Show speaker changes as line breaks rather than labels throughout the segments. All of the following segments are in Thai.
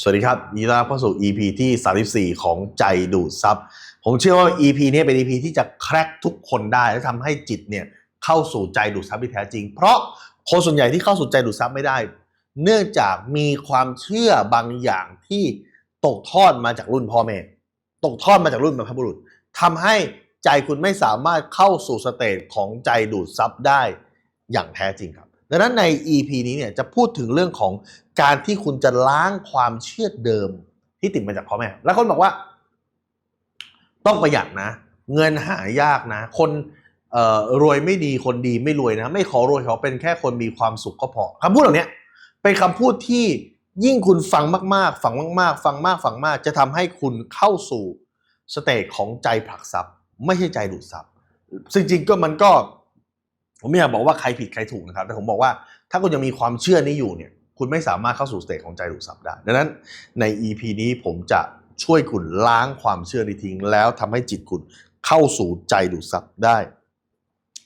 สวัสดีครับยินดีต้อนรับเข้าสู่ EP ที่ 34 ของใจดูดซับผมเชื่อว่า EP นี้เป็น EP ที่จะแคร็กทุกคนได้ และทำให้จิตเนี่ยเข้าสู่ใจดูดซับที่แท้จริง เพราะคนส่วนใหญ่ที่เข้าสู่ใจดูดซับไม่ได้ เนื่องจากมีความเชื่อบางอย่างที่ตกทอดมาจากรุ่นพ่อแม่ตกทอดมาจากรุ่นบรรพบุรุษทำให้ใจคุณไม่สามารถเข้าสู่สเตจของใจดูดซับได้อย่างแท้จริงครับ ดังนั้นใน EP นี้เนี่ยจะพูดถึงเรื่องของการที่คุณจะล้างความเชื่อเดิมที่ติดมาจากพ่อแม่ แล้วคนบอกว่า ต้องประหยัดนะ เงินหายากนะ คนรวยไม่ดีคนดีไม่รวยนะ ไม่ขอรวยขอเป็นแค่คนมีความสุขก็พอคำพูดเหล่านี้เป็นคำพูดที่ยิ่งคุณฟังมาก ๆ ฟังมาก ๆ ฟังมากฟังมาก จะทำให้คุณเข้าสู่สเตจของใจผลักซับไม่ใช่ใจดูดซับจริงๆก็มันก็ ผมไม่อยากบอกว่าใครผิดใครถูกนะครับ แต่ผมบอกว่าถ้าคุณยังมีความเชื่อนี้อยู่เนี่ย คุณไม่สามารถเข้าสู่สเตจของใจดูดซับได้ ดังนั้นใน EP นี้ผมจะช่วยคุณล้างความเชื่อนี้ทิ้ง แล้วทำให้จิตคุณเข้าสู่ใจดูดซับได้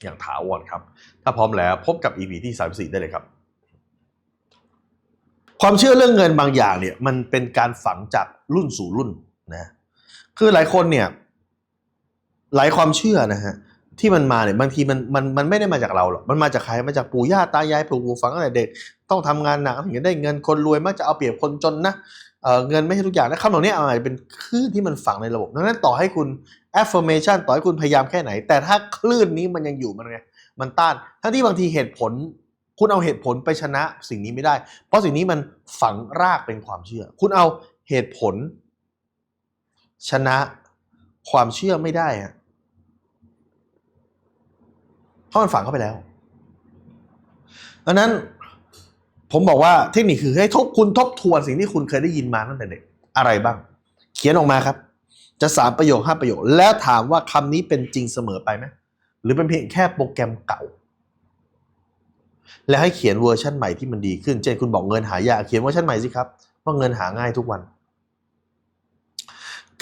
อย่างถาวรครับ ถ้าพร้อมแล้วพบกับ EP ที่34ได้เลยครับ ความเชื่อเรื่องเงินบางอย่างเนี่ยมันเป็นการฝังจากรุ่นสู่รุ่นนะคือหลายคนเนี่ยหลายความเชื่อนะฮะ ที่มันมาเนี่ยบางทีมันมันมันไม่ได้มาจากเราหรอกมันมาจากใครมาจากปู่ย่าตายายปลูกปลูกฝังตั้งแต่เด็ก ต้องทำงานหนักถึงจะได้เงินคนรวยมักจะเอาเปรียบคนจนนะเเงินไม่ใช่ทุกอย่างนะคำเหล่านี้อาจจะเป็นคลื่นที่มันฝังในระบบดังนั้นต่อให้คุณ affirmation ต่อให้คุณพยายามแค่ไหน แต่ถ้าคลื่นนี้มันยังอยู่มันไงมันต้านทั้งที่บางทีเหตุผล คุณเอาเหตุผลไปชนะสิ่งนี้ไม่ได้ เพราะสิ่งนี้มันฝังรากเป็นความเชื่อ คุณเอาเหตุผล ชนะความเชื่อไม่ได้ฮะ เพราะมันฝังเข้าไปแล้วดังนั้นผมบอกว่าเทคนิคคือให้ทบคุณทบทวนสิ่งที่คุณเคยได้ยินมาตั้งแต่เด็กอะไรบ้าง เขียนออกมาครับ จะสามประโยคห้าประโยค แล้วถามว่าคำนี้เป็นจริงเสมอไปไหมหรือเป็นเพียงแค่โปรแกรมเก่า แล้วให้เขียนเวอร์ชันใหม่ที่มันดีขึ้นเช่นคุณบอกเงินหายากเขียนเวอร์ชันใหม่สิครับว่าเงินหาง่ายทุกวัน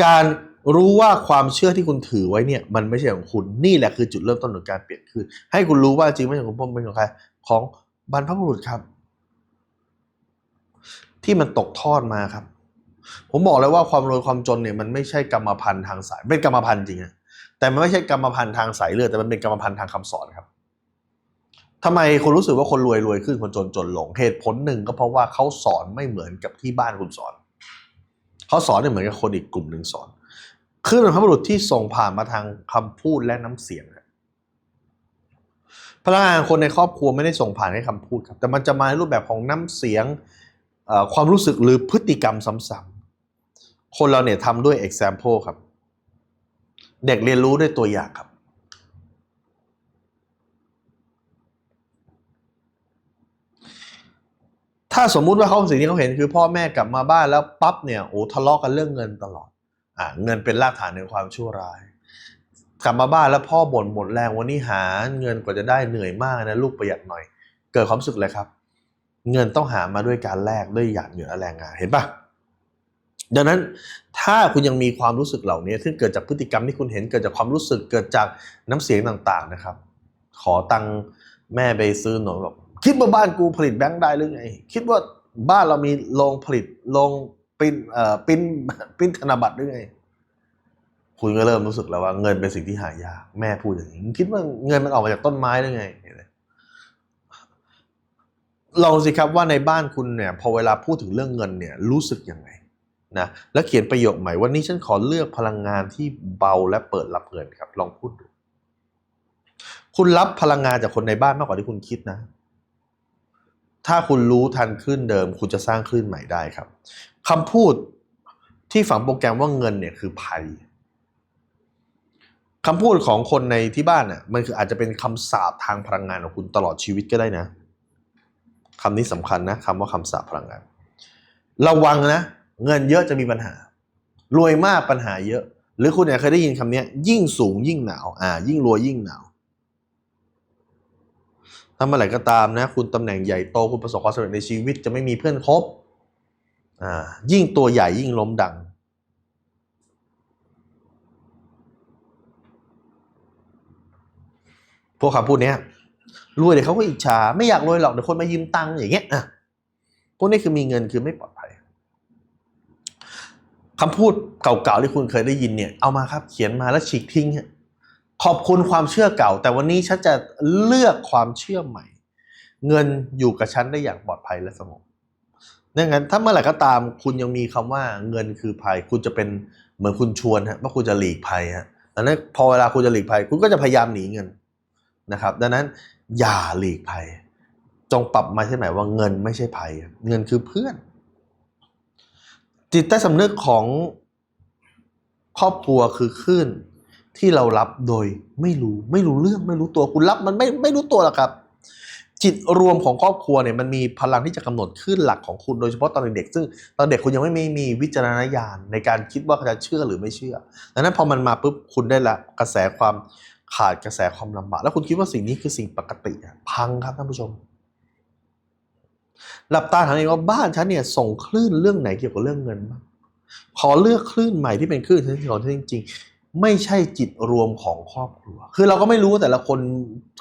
การ รู้ว่าความเชื่อที่คุณถือไว้เนี่ยมันไม่ใช่ของคุณนี่แหละคือจุดเริ่มต้นของการเปลี่ยนคืนให้คุณรู้ว่าจริงไม่ใช่ของผมเป็นของใครของบรรพบุรุษครับ ที่มันตกทอดมาครับ ผมบอกเลยว่าความรวยความจนเนี่ยมันไม่ใช่กรรมพันธุ์ทางสายเป็นกรรมพันธุ์จริงอะแต่มันไม่ใช่กรรมพันธุ์ทางสายเลือดแต่มันเป็นกรรมพันธุ์ทางคำสอนครับทำไมคุณรู้สึกว่าคนรวยรวยขึ้นคนจนจนลงเหตุผลหนึ่งก็เพราะว่าเขาสอนไม่เหมือนกับที่บ้านคุณสอนเขาสอนไม่เหมือนกับคนอีกกลุ่มหนึ่งสอน คือเป็นพบุรุษที่ส่งผ่านมาทางคำพูดและน้ำเสียงครับพลังงานคนในครอบครัวไม่ได้ส่งผ่านให้คำพูดครับแต่มันจะมาในรูปแบบของน้ำเสียงความรู้สึกหรือพฤติกรรมซ้ำๆคนเราเนี่ยทำด้วย example ครับ เด็กเรียนรู้ด้วยตัวอย่างครับ ถ้าสมมุติว่าเขาสิ่งที่เขาเห็นคือพ่อแม่กลับมาบ้านแล้วปั๊บเนี่ยโอ้ทะเลาะกันเรื่องเงินตลอด เงินเป็นรากฐานในความชั่วร้าย กลับมาบ้านแล้วพ่อบ่นหมดแรงวันนี้หาเงินกว่าจะได้เหนื่อยมากนะลูกประหยัดหน่อย เกิดความรู้สึกเลยครับ เงินต้องหามาด้วยการแลกด้วยหยาดเหงื่อและแรงงานเห็นปะดังนั้นถ้าคุณยังมีความรู้สึกเหล่านี้ซึ่งเกิดจากพฤติกรรมที่คุณเห็นเกิดจากความรู้สึกเกิดจากน้ำเสียงต่างๆนะครับ ขอตังค์แม่ไปซื้อหนมแบบคิดว่าบ้านกูผลิตแบงค์ได้หรือไง คิดว่าบ้านเรามีโรงผลิตโรง ปิ้นเอ่อปิ้นปิ้นธนบัตรหรือไง คุณก็เริ่มรู้สึกแล้วว่าเงินเป็นสิ่งที่หายากแม่พูดอย่างนี้คิดว่าเงินมันออกมาจากต้นไม้หรือไงลองสิครับว่าในบ้านคุณเนี่ยพอเวลาพูดถึงเรื่องเงินเนี่ยรู้สึกยังไงนะแล้วเขียนประโยคใหม่วันนี้ฉันขอเลือกพลังงานที่เบาและเปิดรับเงินครับ ลองพูดดู คุณรับพลังงานจากคนในบ้านมากกว่าที่คุณคิดนะ ถ้าคุณรู้ทันคลื่นเดิม คุณจะสร้างคลื่นใหม่ได้ครับคำพูดที่ฝังโปรแกรมว่าเงินเนี่ยคือภัยคำพูดของคนในที่บ้านน่ะมันคืออาจจะเป็นคำสาปทางพลังงานของคุณตลอดชีวิตก็ได้นะคำนี้สำคัญนะคำว่าคำสาปพลังงาน ระวังนะ เงินเยอะจะมีปัญหา รวยมากปัญหาเยอะ หรือคุณเนี่ยเคยได้ยินคำนี้ยิ่งสูงยิ่งหนาวอ่ายิ่งรวยยิ่งหนาว ถ้าเมื่อไหร่ก็ตามนะ คุณตำแหน่งใหญ่โตคุณประสบความสำเร็จในชีวิตจะไม่มีเพื่อนคบอ่ายิ่งตัวใหญ่ยิ่งล้มดัง พวกคำพูดเนี้ยรวยเดี๋ยวเขาก็อิจฉาไม่อยากรวยหรอกเดี๋ยวคนมายืมตังค์อย่างเงี้ยอะพวกนี้คือมีเงินคือไม่ปลอดภัยคำพูดเก่าๆที่คุณเคยได้ยินเนี่ยเอามาครับ เขียนมาแล้วฉีกทิ้งฮะ ขอบคุณความเชื่อเก่า แต่วันนี้ฉันจะเลือกความเชื่อใหม่ เงินอยู่กับฉันได้อย่างปลอดภัยและสงบดังนั้นถ้าเมื่อไหร่ก็ตามคุณยังมีคำว่าเงินคือภัย คุณจะเป็นเหมือนคุณชวนฮะว่าคุณจะหลีกภัยฮะดังนั้นพอเวลาคุณจะหลีกภัย คุณก็จะพยายามหนีเงินนะครับ ดังนั้นอย่าหลีกภัย จงปรับมาใช่ไหมว่าเงินไม่ใช่ภัย เงินคือเพื่อน จิตใต้สำนึกของครอบครัวคือคลื่น ที่เรารับโดยไม่รู้ไม่รู้เรื่องไม่รู้ตัวคุณรับมันไม่ไม่รู้ตัวหรอกครับ จิตรวมของครอบครัวเนี่ยมันมีพลังที่จะกำหนดคลื่นหลักของคุณโดยเฉพาะตอนเด็กซึ่งตอนเด็กคุณยังไม่มีมีวิจารณญาณในการคิดว่าจะเชื่อหรือไม่เชื่อดังนั้นพอมันมาปุ๊บคุณได้ละกระแสความขาดกระแสความลำบากแล้วคุณคิดว่าสิ่งนี้คือสิ่งปกติพังครับท่านผู้ชมหลับตาถามเองว่าบ้านฉันเนี่ยส่งคลื่นเรื่องไหนเกี่ยวกับเรื่องเงินบ้างขอเลือกคลื่นใหม่ที่เป็นคลื่นของที่จริง ไม่ใช่จิตรวมของครอบครัว คือเราก็ไม่รู้แต่ละคน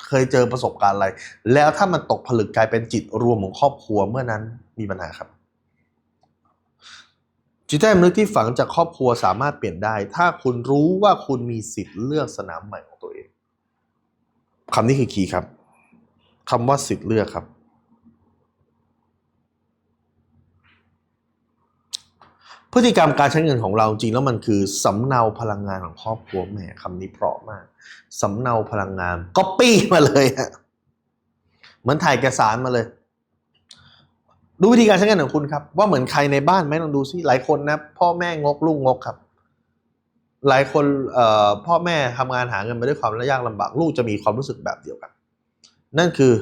เคยเจอประสบการณ์อะไร แล้วถ้ามันตกผลึกกลายเป็นจิตรวมของครอบครัวเมื่อนั้นมีปัญหาครับจิตใต้สำนึกที่ฝังจากครอบครัวสามารถเปลี่ยนได้ ถ้าคุณรู้ว่าคุณมีสิทธิ์เลือกสนามใหม่ของตัวเองคำนี้คือคีย์ครับคำว่าสิทธิ์เลือกครับ พฤติกรรมการใช้เงินของเราจริงแล้วมันคือสำเนาพลังงานของครอบครัวแหมคำนี้เพราะมากสำเนาพลังงานก็ปี้มาเลยฮะเหมือนถ่ายเอกสารมาเลย ดูวิธีการใช้เงินของคุณครับ ว่าเหมือนใครในบ้านไหมลองดูซิหลายคนนะพ่อแม่งกลูกงกครับ หลายคนเอ่อพ่อแม่ทำงานหาเงินมาด้วยความยากลำบากลูกจะมีความรู้สึกแบบเดียวกัน นั่นคือ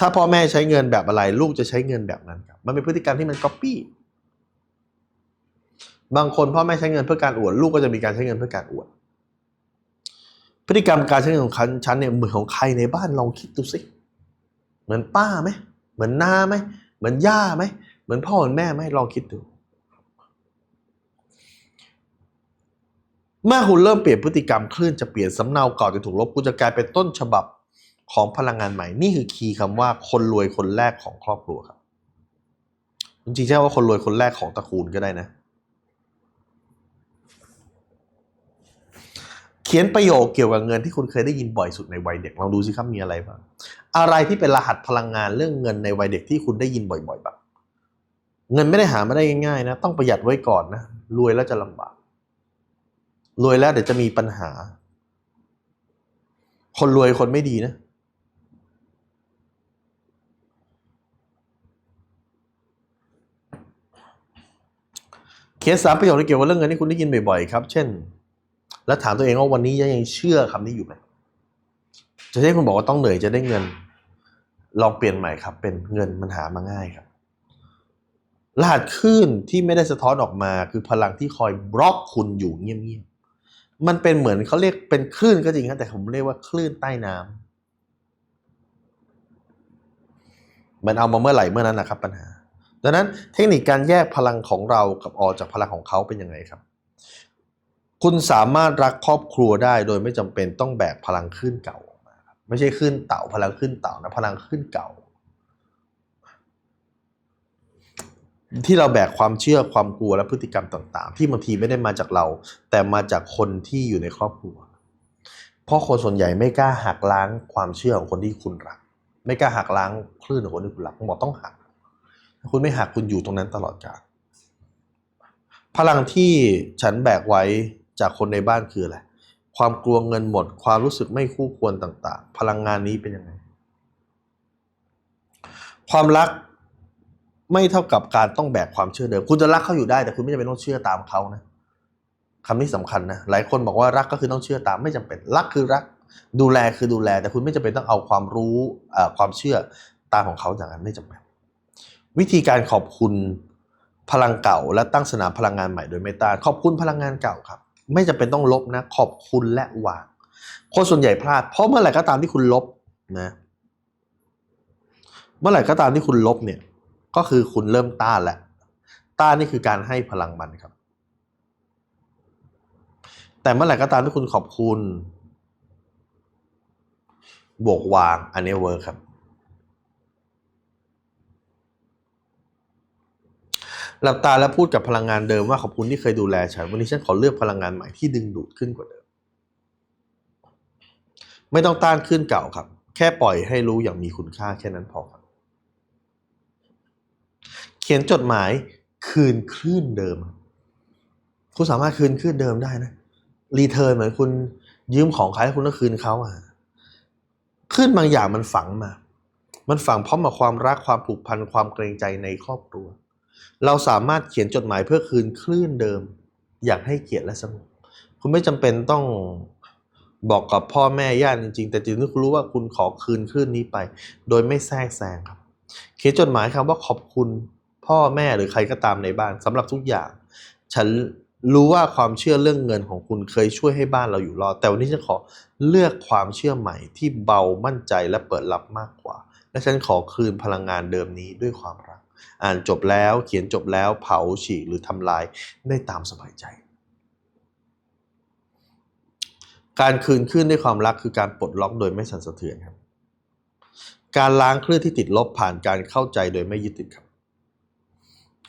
ถ้าพ่อแม่ใช้เงินแบบอะไร ลูกจะใช้เงินแบบนั้นครับมันเป็นพฤติกรรมที่มันก๊อปปี้ บางคนพ่อแม่ใช้เงินเพื่อการอวดลูกก็จะมีการใช้เงินเพื่อการอวด พฤติกรรมการใช้เงินของฉันเนี่ยเหมือนของใครในบ้านลองคิดดูสิเหมือนป้าไหมเหมือนน้าไหมเหมือนย่าไหมเหมือนพ่อเหมือนแม่ไหมลองคิดดูเมื่อคุณเริ่มเปลี่ยนพฤติกรรมคลื่นจะเปลี่ยนสำเนาเก่าจะถูกลบคุณจะกลายเป็นต้นฉบับของพลังงานใหม่ นี่คือคีย์คำว่าคนรวยคนแรกของครอบครัวครับจริงๆใช่ว่าคนรวยคนแรกของตระกูลก็ได้นะ เขียนประโยคเกี่ยวกับเงินที่คุณเคยได้ยินบ่อยสุดในวัยเด็กลองดูสิครับมีอะไรบ้างอะไรที่เป็นรหัสพลังงานเรื่องเงินในวัยเด็กที่คุณได้ยินบ่อยๆบ้างเงินไม่ได้หามาได้ง่ายๆนะต้องประหยัดไว้ก่อนนะรวยแล้วจะลำบาก รวยแล้วเดี๋ยวจะมีปัญหา คนรวยคนไม่ดีนะเขียนสามประโยคที่เกี่ยวกับเรื่องเงินที่คุณได้ยินบ่อยๆครับ เช่น แล้วถามตัวเองว่าวันนี้ยังเชื่อคำนี้อยู่ไหมจะให้คุณบอกว่าต้องเหนื่อยจะได้เงิน ลองเปลี่ยนใหม่ครับ เป็นเงินมันหามาง่ายครับรหัสคลื่นที่ไม่ได้สะท้อนออกมาคือพลังที่คอยบล็อกคุณอยู่เงียบๆมันเป็นเหมือนเขาเรียกเป็นคลื่นก็จริงครับแต่ผมเรียกว่าคลื่นใต้น้ำมันเอามาเมื่อไหร่เมื่อนั้นนะครับปัญหา ดังนั้นเทคนิคการแยกพลังของเรากับออกจากพลังของเขาเป็นยังไงครับ คุณสามารถรักครอบครัวได้โดยไม่จำเป็นต้องแบกพลังขึ้นเก่าออกมาไม่ใช่ขึ้นเต่าพลังขึ้นเต่านะพลังขึ้นเก่า ที่เราแบกความเชื่อความกลัวและพฤติกรรมต่างๆ ที่บางทีไม่ได้มาจากเรา แต่มาจากคนที่อยู่ในครอบครัว เพราะคนส่วนใหญ่ไม่กล้าหักล้างความเชื่อของคนที่คุณรัก ไม่กล้าหักล้างคลื่นของคนที่คุณรักผมบอกต้องหักคุณไม่หักคุณอยู่ตรงนั้นตลอดกาลพลังที่ฉันแบกไว้ จากคนในบ้านคืออะไร ความกลัวเงินหมด ความรู้สึกไม่คู่ควรต่างๆ พลังงานนี้เป็นยังไง ความรักไม่เท่ากับการต้องแบกความเชื่อเดิม คุณจะรักเขาอยู่ได้ แต่คุณไม่จำเป็นต้องเชื่อตามเขานะคำนี้สำคัญนะ หลายคนบอกว่ารักก็คือต้องเชื่อตามไม่จำเป็น รักคือรัก ดูแลคือดูแล แต่คุณไม่จำเป็นต้องเอาความรู้ความเชื่อตามของเขาอย่างนั้นไม่จำเป็น วิธีการขอบคุณพลังเก่าและตั้งสนามพลังงานใหม่โดยไม่ต้านขอบคุณพลังงานเก่าครับ ไม่จำเป็นต้องลบนะ ขอบคุณและวางคนส่วนใหญ่พลาด เพราะเมื่อไหร่ก็ตามที่คุณลบนะเมื่อไหร่ก็ตามที่คุณลบเนี่ย ก็คือคุณเริ่มต้านแล้วต้านนี่คือการให้พลังมันครับ แต่เมื่อไหร่ก็ตามที่คุณขอบคุณ บวกวางอันนี้เวิร์คครับ หลับตาแล้วพูดกับพลังงานเดิมว่าขอบคุณที่เคยดูแลฉัน วันนี้ฉันขอเลือกพลังงานใหม่ที่ดึงดูดขึ้นกว่าเดิม ไม่ต้องต้านขึ้นเก่าครับ แค่ปล่อยให้รู้อย่างมีคุณค่าแค่นั้นพอครับ เขียนจดหมายคืนคลื่นเดิม คุณสามารถคืนคลื่นเดิมได้นะรีเทิร์นเหมือนคุณยืมของใครแล้วคุณก็คืนเขาอะคลื่นบางอย่างมันฝังมา มันฝังพร้อมกับความรักความผูกพันความเกรงใจในครอบครัว เราสามารถเขียนจดหมายเพื่อคืนคลื่นเดิม อยางให้เกียรติและสงบคุณไม่จำเป็นต้องบอกกับพ่อแม่ญาติจริงๆ แต่จริงๆคุณรู้ว่าคุณขอคืนคลื่นนี้ไป โดยไม่แทรกแซงครับ เขียนจดหมายคำว่าขอบคุณพ่อแม่หรือใครก็ตามในบ้านสำหรับทุกอย่าง ฉันรู้ว่าความเชื่อเรื่องเงินของคุณเคยช่วยให้บ้านเราอยู่รอดแต่วันนี้ฉันขอเลือกความเชื่อใหม่ที่เบามั่นใจและเปิดรับมากกว่า และฉันขอคืนพลังงานเดิมนี้ด้วยความรัก อ่านจบแล้วเขียนจบแล้วเผาฉีกหรือทำลายได้ตามสบายใจ การคืนขึ้นด้วยความรักคือการปลดล็อกโดยไม่สั่นสะเทือนครับ การล้างคลื่นที่ติดลบผ่านการเข้าใจโดยไม่ยึดติดครับ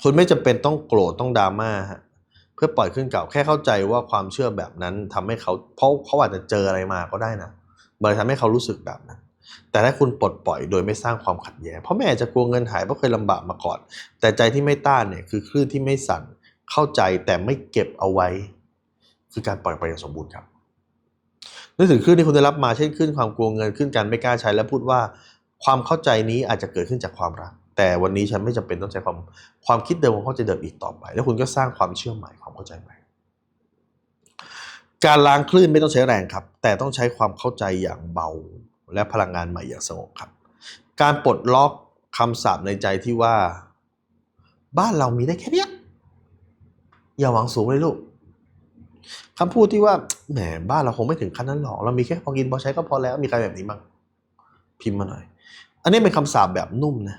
คุณไม่จำเป็นต้องโกรธต้องดราม่าฮะเพื่อปล่อยขึ้นเก่าแค่เข้าใจว่าความเชื่อแบบนั้นทำให้เขาเพราะเขาอาจจะเจออะไรมาก็ได้นะมันเลยทำให้เขารู้สึกแบบนั้น แต่ถ้าคุณปลดปล่อยโดยไม่สร้างความขัดแย้งเพราะแม่อาจจะกลัวเงินหายเพราะเคยลำบากมาก่อน แต่ใจที่ไม่ต้านเนี่ยคือคลื่นที่ไม่สั่นเข้าใจแต่ไม่เก็บเอาไว้ คือการปล่อยไปอย่างสมบูรณ์ครับนึกถึงคลื่นที่คุณได้รับมาเช่นคลื่นความกลัวเงินคลื่นการไม่กล้าใช้และพูดว่า ความเข้าใจนี้อาจจะเกิดขึ้นจากความรัก แต่วันนี้ฉันไม่จำเป็นต้องใช้ความความคิดเดิมของเขาจะเดิมอีกต่อไป แล้วคุณก็สร้างความเชื่อใหม่ความเข้าใจใหม่การล้างคลื่นไม่ต้องใช้แรงครับ แต่ต้องใช้ความเข้าใจอย่างเบา และพลังงานใหม่อย่างสงบครับ การปลดล็อกคำสาปในใจที่ว่า บ้านเรามีได้แค่เนี้ยอย่าหวังสูงเลยลูกคำพูดที่ว่าแหมบ้านเราคงไม่ถึงขั้นนั้นหรอกเรามีแค่พอกินพอใช้ก็พอแล้วมีใครแบบนี้บ้างพิมพ์มาหน่อย อันนี้เป็นคำสาปแบบนุ่มนะ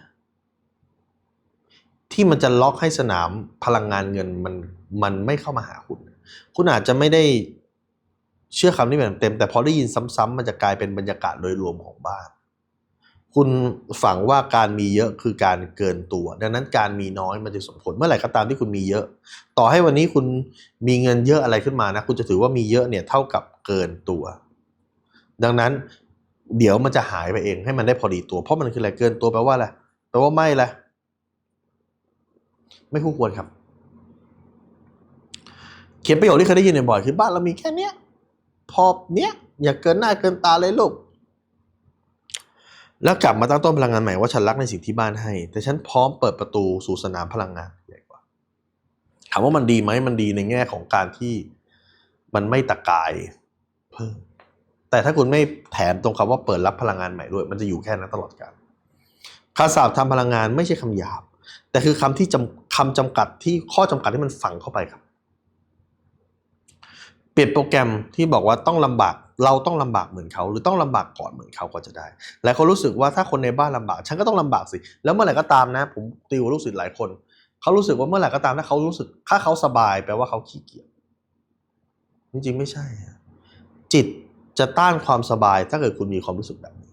ที่มันจะล็อกให้สนามพลังงานเงินมันมันไม่เข้ามาหาคุณ คุณอาจจะไม่ได้ เชื่อคำนี้แบบเต็ม แต่พอได้ยินซ้ำๆมันจะกลายเป็นบรรยากาศโดยรวมของบ้าน คุณฝังว่าการมีเยอะคือการเกินตัว ดังนั้นการมีน้อยมันจะส่งผลเมื่อไหร่ก็ตามที่คุณมีเยอะ ต่อให้วันนี้คุณมีเงินเยอะอะไรขึ้นมานะคุณจะถือว่ามีเยอะเนี่ยเท่ากับเกินตัว ดังนั้นเดี๋ยวมันจะหายไปเองให้มันได้พอดีตัว เพราะมันคืออะไรเกินตัวแปลว่าอะไรแปลว่าไม่ละไม่คู่ควรครับ เขียนประโยคที่เคยได้ยินบ่อยคือบ้านเรามีแค่เนี้ย พอเนี้ยอย่าเกินหน้าเกินตาเลยลูก แล้วกลับมาตั้งต้นพลังงานใหม่ว่าฉันรักในสิ่งที่บ้านให้ แต่ฉันพร้อมเปิดประตูสู่สนามพลังงานใหญ่กว่าถามว่ามันดีไหมมันดีในแง่ของการที่มันไม่ตะกายเพิ่มแต่ถ้าคุณไม่แถมตรงคำว่าเปิดรับพลังงานใหม่ด้วย มันจะอยู่แค่นั้นตลอดกาลคาสาบทำพลังงานไม่ใช่คำหยาบ แต่คือคำที่จำคำจำกัดที่ข้อจำกัดที่มันฝังเข้าไปครับ ลี่ยนโปรแกรมที่บอกว่าต้องลำบากเราต้องลำบากเหมือนเขาหรือต้องลำบากก่อนเหมือนเขาก็จะได้หลายคนรู้สึกว่าถ้าคนในบ้านลำบาก ฉันก็ต้องลำบากสิ แล้วเมื่อไหร่ก็ตามนะ ผมติวลูกศิษย์หลายคน เขารู้สึกว่าเมื่อไหร่ก็ตามถ้าเขารู้สึกถ้าเขาสบายแปลว่าเขาขี้เกียจจริงๆไม่ใช่ จิตจะต้านความสบายถ้าเกิดคุณมีความรู้สึกแบบนี้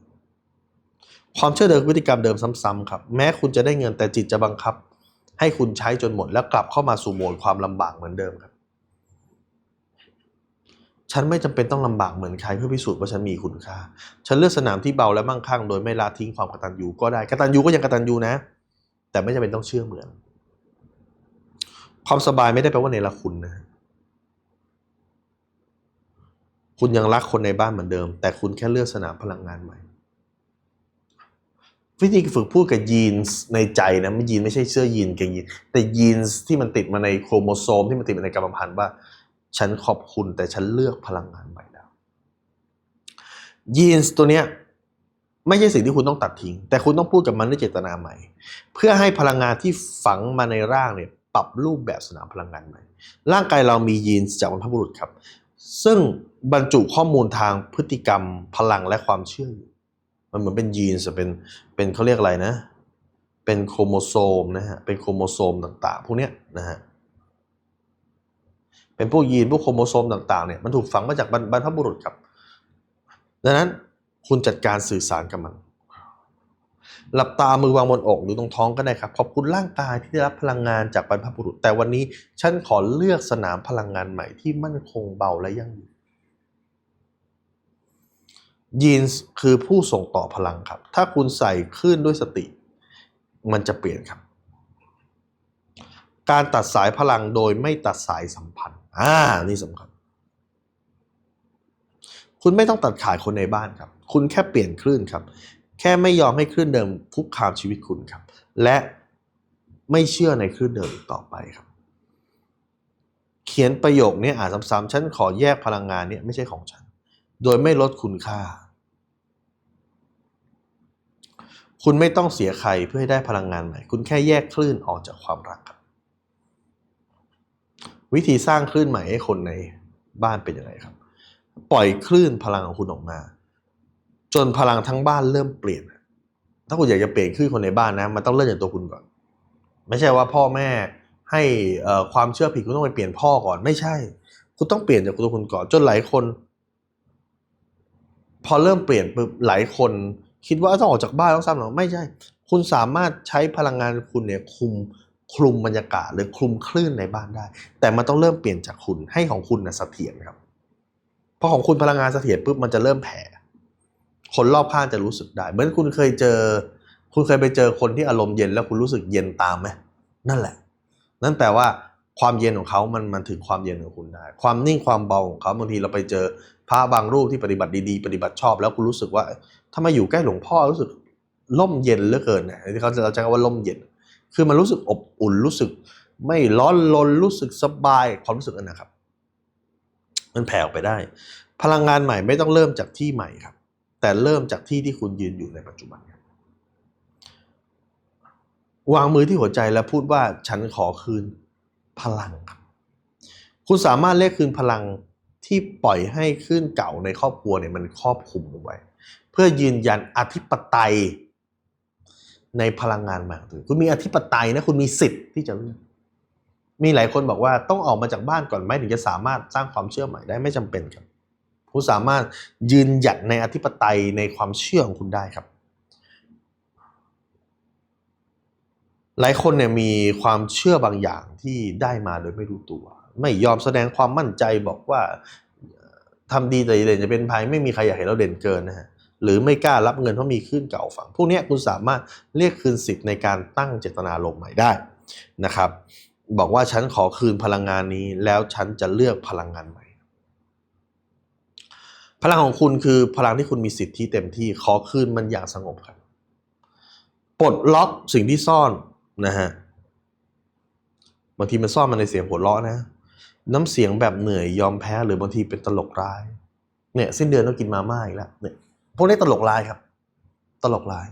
ความเชื่อเดิมพฤติกรรมเดิมซ้ำๆครับ แม้คุณจะได้เงินแต่จิตจะบังคับ ให้คุณใช้จนหมดแล้วกลับเข้ามาสู่โหมดความลำบากเหมือนเดิมครับ ฉันไม่จำเป็นต้องลำบากเหมือนใครเพื่อพิสูจน์ว่าฉันมีคุณค่า ฉันเลือกสนามที่เบาและมั่งคั่งโดยไม่ละทิ้งความกตัญญูก็ได้กตัญญูก็ยังกตัญญูนะ แต่ไม่จำเป็นต้องเชื่อเหมือน ความสบายไม่ได้แปลว่าเนรคุณนะ คุณยังรักคนในบ้านเหมือนเดิม แต่คุณแค่เลือกสนามพลังงานใหม่ วิธีฝึกพูดกับยีนส์ในใจนะไม่ยีนไม่ใช่เสื้อยีนเกงยีนแต่ยีนส์ที่มันติดมาในโครโมโซมที่มันติดมาในกรรมพันธุ์ว่า ฉันขอบคุณแต่ฉันเลือกพลังงานใหม่แล้วยีนส์ตัวเนี้ยไม่ใช่สิ่งที่คุณต้องตัดทิ้ง แต่คุณต้องพูดกับมันด้วยเจตนาใหม่ เพื่อให้พลังงานที่ฝังมาในร่างเนี่ยปรับรูปแบบสนามพลังงานใหม่ ร่างกายเรามียีนส์จากบรรพบุรุษครับ ซึ่งบรรจุข้อมูลทางพฤติกรรมพลังและความเชื่ออยู่มันเหมือนเป็นยีนส์เป็นเป็นเขาเรียกอะไรนะ เป็นโครโมโซมนะฮะเป็นโครโมโซมต่างๆ พวกเนี้ยนะฮะ เป็นพวกยีนพวกโครโมโซมต่างๆเนี่ยมันถูกฝังมาจากบรรบรพบุรุษครับ ดังนั้นคุณจัดการสื่อสารกับมัน หลับตามือวางบนอกหรือตรงท้องก็ได้ครับ ขอบคุณร่างกายที่ได้รับพลังงานจากบรรพบุรุษ แต่วันนี้ฉันขอเลือกสนามพลังงานใหม่ที่มั่นคงเบาและยั่งยืนยีนส์คือผู้ส่งต่อพลังครับ ถ้าคุณใส่คลื่นด้วยสติ มันจะเปลี่ยนครับ การตัดสายพลังโดยไม่ตัดสายสัมพันธ์ อ่านี่สำคัญ คุณไม่ต้องตัดขาดคนในบ้านครับ คุณแค่เปลี่ยนคลื่นครับ แค่ไม่ยอมให้คลื่นเดิมคุกคามชีวิตคุณครับ และไม่เชื่อในคลื่นเดิมต่อไปครับ เขียนประโยคนี้อ่านซ้ำๆฉันขอแยกพลังงานเนี่ยไม่ใช่ของฉัน โดยไม่ลดคุณค่า คุณไม่ต้องเสียใครเพื่อให้ได้พลังงานใหม่ คุณแค่แยกคลื่นออกจากความรักครับ วิธีสร้างคลื่นใหม่ให้คนในบ้านเป็นยังไงครับ ปล่อยคลื่นพลังของคุณออกมา จนพลังทั้งบ้านเริ่มเปลี่ยน ถ้าคุณอยากจะเปลี่ยนคลื่นคนในบ้านนะมันต้องเริ่มจากตัวคุณก่อน ไม่ใช่ว่าพ่อแม่ให้ความเชื่อผิดคุณต้องไปเปลี่ยนพ่อก่อนไม่ใช่ คุณต้องเปลี่ยนจากตัวคุณก่อนจนหลายคน พอเริ่มเปลี่ยนปุ๊บหลายคน คิดว่าต้องออกจากบ้านต้องซ้ำหรอไม่ใช่ คุณสามารถใช้พลังงานคุณเนี่ยคุม คลุมบรรยากาศหรือคลุมคลื่นในบ้านได้ แต่มันต้องเริ่มเปลี่ยนจากคุณให้ของคุณนะเสถียรครับพอของคุณพลังงานเสถียรปุ๊บมันจะเริ่มแผ่ คนรอบข้างจะรู้สึกได้ เหมือนคุณเคยเจอ คุณเคยไปเจอคนที่อารมณ์เย็นแล้วคุณรู้สึกเย็นตามไหมนั่นแหละ นั่นแปลว่าความเย็นของเขามันมันถึงความเย็นของคุณได้ ความนิ่งความเบาของเขาบางทีเราไปเจอพระบางรูปที่ปฏิบัติดีๆ ปฏิบัติชอบ แล้วคุณรู้สึกว่าถ้ามาอยู่ใกล้หลวงพ่อรู้สึกล่มเย็นเหลือเกินเนี่ยที่เขาจะเราใช้คำว่าล่มเย็น คือมันรู้สึกอบอุ่นรู้สึก ไม่ร้อนรนรู้สึกสบายความรู้สึกนั้นนะครับ มันแผ่ออกไปได้ พลังงานใหม่ไม่ต้องเริ่มจากที่ใหม่ครับ แต่เริ่มจากที่ที่คุณยืนอยู่ในปัจจุบันครับวางมือที่หัวใจแล้วพูดว่าฉันขอคืนพลังครับคุณสามารถเรียกคืนพลังที่ปล่อยให้ขึ้นเก่าในครอบครัวเนี่ยมันครอบคลุมเอาไว้เพื่อยืนยันอธิปไตย ในพลังงานใหม่ของตัวเอคุณมีอธิปไตยนะคุณมีสิทธิ์ที่จะเลือกมีหลายคนบอกว่าต้องออกมาจากบ้านก่อนไหมถึงจะสามารถสร้างความเชื่อใหม่ได้ไม่จำเป็นครับคุณสามารถยืนหยัดในอธิปไตยในความเชื่อของคุณได้ครับ หลายคนเนี่ยมีความเชื่อบางอย่างที่ได้มาโดยไม่รู้ตัว ไม่ยอมแสดงความมั่นใจบอกว่าเอ่อทำดีแต่เด่นจะเป็นภัยไม่มีใครอยากเห็นเราเด่นเกินนะฮะ หรือไม่กล้ารับเงินเพราะมีขึ้นเก่าฝัง พวกนี้คุณสามารถเรียกคืนสิทธิ์ในการตั้งเจตนาลมใหม่ได้นะครับบอกว่าฉันขอคืนพลังงานนี้แล้วฉันจะเลือกพลังงานใหม่ พลังของคุณคือพลังที่คุณมีสิทธิเต็มที่ขอคืนมันอย่างสงบครับปลดล็อกสิ่งที่ซ่อนนะฮะบางทีมันซ่อนมาในเสียงหัวเราะนะ น้ำเสียงแบบเหนื่อยยอมแพ้หรือบางทีเป็นตลกร้าย เนี่ยสิ้นเดือนต้องกินมาม่าอีกแล้วเนี่ย พวกนี้ตลกร้ายครับ ตลกร้าย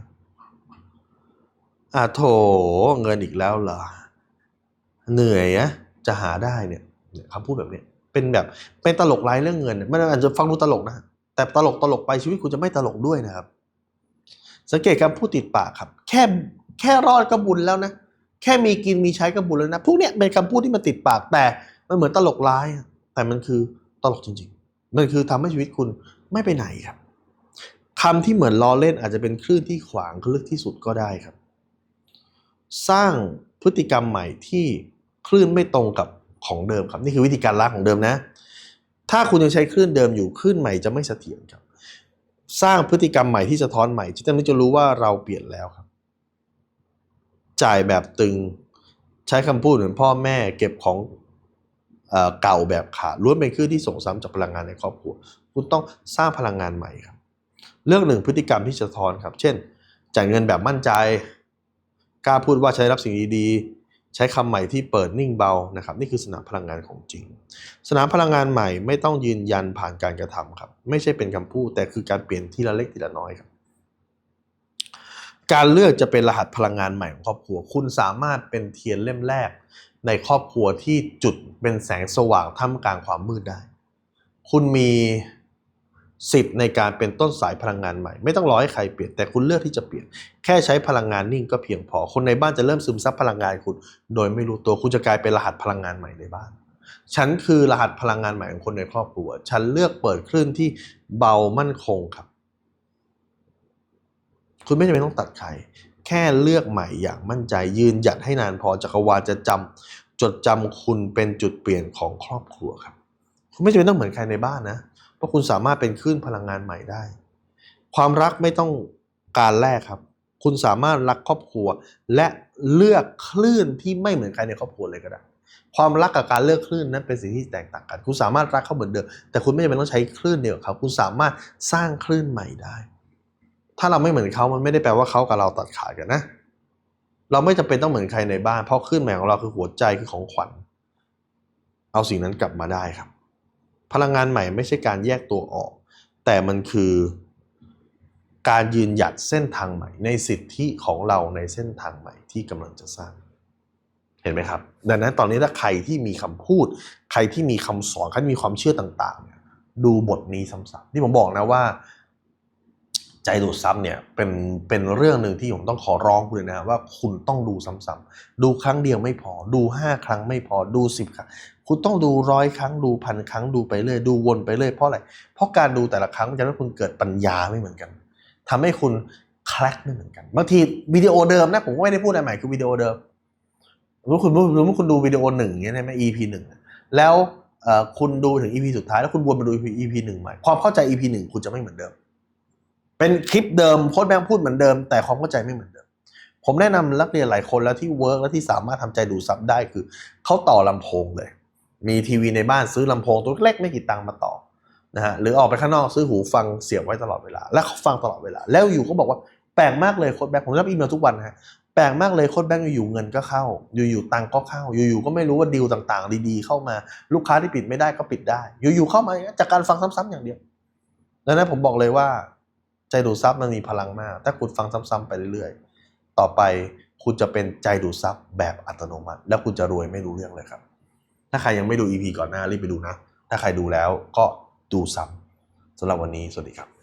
อ่าโถเงินอีกแล้วเหรอ เหนื่อยอะจะหาได้เนี่ยคำพูดแบบนี้เป็นแบบเป็นตลกร้ายเรื่องเงินเนี่ยมันอาจจะฟังดูตลกนะแต่ตลกตลกไปชีวิตคุณจะไม่ตลกด้วยนะครับ สังเกตการพูดติดปากครับ แค่แค่รอดก็บุญแล้วนะแค่มีกินมีใช้ก็บุญแล้วนะพวกเนี้ยเป็นคำพูดที่มันติดปากแต่มันเหมือนตลกร้าย แต่มันคือตลกจริงๆ มันคือทำให้ชีวิตคุณไม่ไปไหนครับ คำที่เหมือนล้อเล่นอาจจะเป็นคลื่นที่ขวางคลื่นที่สุดก็ได้ครับ สร้างพฤติกรรมใหม่ที่คลื่นไม่ตรงกับของเดิมครับ นี่คือวิธีการละของเดิมนะ ถ้าคุณยังใช้คลื่นเดิมอยู่คลื่นใหม่จะไม่เสถียรครับ สร้างพฤติกรรมใหม่ที่สะท้อนใหม่ที่ทำให้จะรู้ว่าเราเปลี่ยนแล้วครับ จ่ายแบบตึงใช้คำพูดเหมือนพ่อแม่เก็บของเอ่อเก่าแบบขาดล้วนเป็นคลื่นที่ส่งซ้ำจากพลังงานในครอบครัว คุณต้องสร้างพลังงานใหม่ครับ เรื่องหนึ่งพฤติกรรมที่สะท้อนครับ เช่น จ่ายเงินแบบมั่นใจ กล้าพูดว่าใช้รับสิ่งดีๆ ใช้คำใหม่ที่เปิดนิ่งเบานะครับ นี่คือสนามพลังงานของจริง สนามพลังงานใหม่ไม่ต้องยืนยันผ่านการกระทำครับ ไม่ใช่เป็นคำพูดแต่คือการเปลี่ยนทีละเล็กทีละน้อยครับ การเลือกจะเป็นรหัสพลังงานใหม่ของครอบครัว คุณสามารถเป็นเทียนเล่มแรก ในครอบครัวที่จุดเป็นแสงสว่างท่ามกลางความมืดได้ คุณมี สิทธิ์ในการเป็นต้นสายพลังงานใหม่ ไม่ต้องรอให้ใครเปลี่ยนแต่คุณเลือกที่จะเปลี่ยน แค่ใช้พลังงานนิ่งก็เพียงพอ คนในบ้านจะเริ่มซึมซับพลังงานคุณ โดยไม่รู้ตัวคุณจะกลายเป็นรหัสพลังงานใหม่ในบ้าน ฉันคือรหัสพลังงานใหม่ของคนในครอบครัว ฉันเลือกเปิดคลื่นที่เบามั่นคงครับ คุณไม่จำเป็นต้องตัดใครแค่เลือกใหม่อย่างมั่นใจยืนหยัดให้นานพอจักรวาลจะจำจดจำคุณเป็นจุดเปลี่ยนของครอบครัวครับ คุณไม่จำเป็นต้องเหมือนใครในบ้านนะ เพราะคุณสามารถเป็นคลื่นพลังงานใหม่ได้ ความรักไม่ต้องการแรกครับ คุณสามารถรักครอบครัว และเลือกคลื่นที่ไม่เหมือนใครในครอบครัวเลยก็ได้ ความรักกับการเลือกคลื่นนั้นเป็นสิ่งที่แตกต่างกัน คุณสามารถรักเขาเหมือนเดิม แต่คุณไม่จำเป็นต้องใช้คลื่นเดียวกับเขา คุณสามารถสร้างคลื่นใหม่ได้ ถ้าเราไม่เหมือนเขามันไม่ได้แปลว่าเขากับเราตัดขาดกันนะ เราไม่จำเป็นต้องเหมือนใครในบ้าน เพราะคลื่นใหม่ของเราคือหัวใจคือของขวัญ เอาสิ่งนั้นกลับมาได้ครับ พลังงานใหม่ไม่ใช่การแยกตัวออก แต่มันคือการยืนหยัดเส้นทางใหม่ ในสิทธิของเราในเส้นทางใหม่ที่กำลังจะสร้าง เห็นไหมครับ ดังนั้นตอนนี้ถ้าใครที่มีคำพูด ใครที่มีคำสอนใครมีความเชื่อต่างๆ ดูบทนี้ซ้ำๆที่ผมบอกนะว่า ใจดูดซับเนี่ยเป็นเป็นเรื่องหนึ่งที่ผมต้องขอร้องคุณเลยนะว่าคุณต้องดูซ้ำๆดูครั้งเดียวไม่พอ ดูห้าครั้งไม่พอดูสิบครั้ง คุณต้องดูร้อยครั้งดูพันครั้งดูไปเรื่อยดูวนไปเรื่อยเพราะอะไร เพราะการดูแต่ละครั้งจะทำให้คุณเกิดปัญญาไม่เหมือนกันทำให้คุณคลักไม่เหมือนกันบางทีวิดีโอเดิมนะผมก็ไม่ได้พูดอะไรใหม่คือวิดีโอเดิมรู้คุณรู้รู้คุณดูวิดีโอหนึ่งอย่างเงี้ใช่ไหม EP หนึ่งแล้วคุณดูถึง EP สุดท้ายแล้วคุณวนมาดู EP หนึ่งใหม่ความเข้าใจ EP หนึ่งคุณจะไม่เหมือนเดิม เป็นคลิปเดิมโค้ดแบงค์พูดเหมือนเดิม แต่ความเข้าใจไม่เหมือนเดิม ผมแนะนำนักเรียนหลายคนแล้วที่เวิร์กและที่สามารถทำใจดูซับได้คือเขาต่อลำโพงเลย มีทีวีในบ้านซื้อลำโพงตัวเล็กไม่กี่ตังค์มาต่อนะฮะหรือออกไปข้างนอกซื้อหูฟังเสียบไว้ตลอดเวลา และเขาฟังตลอดเวลา แล้วอยู่ก็บอกว่าแปลกมากเลยโค้ดแบงค์ผมรับอีเมลทุกวันนะฮะแปลกมากเลยโค้ดแบงค์อยู่ๆเงินก็เข้า อยู่ๆตังค์ก็เข้า อยู่ๆก็ไม่รู้ว่าดีลต่างๆ ดีๆ เข้ามาลูกค้าที่ปิดไม่ได้ก็ปิดได้ อยู่ๆเข้ามาจากการฟังซ้ำๆอย่างเดียวดังนั้นผมบอกเลยว่า ใจดูดซับมันมีพลังมาก ถ้าคุณฟังซ้ำๆไปเรื่อยๆ ต่อไปคุณจะเป็นใจดูดซับแบบอัตโนมัติ แล้วคุณจะรวยไม่รู้เรื่องเลยครับ ถ้าใครยังไม่ดู EP ก่อนหน้ารีบไปดูนะ ถ้าใครดูแล้วก็ดูซ้ำสำหรับวันนี้สวัสดีครับ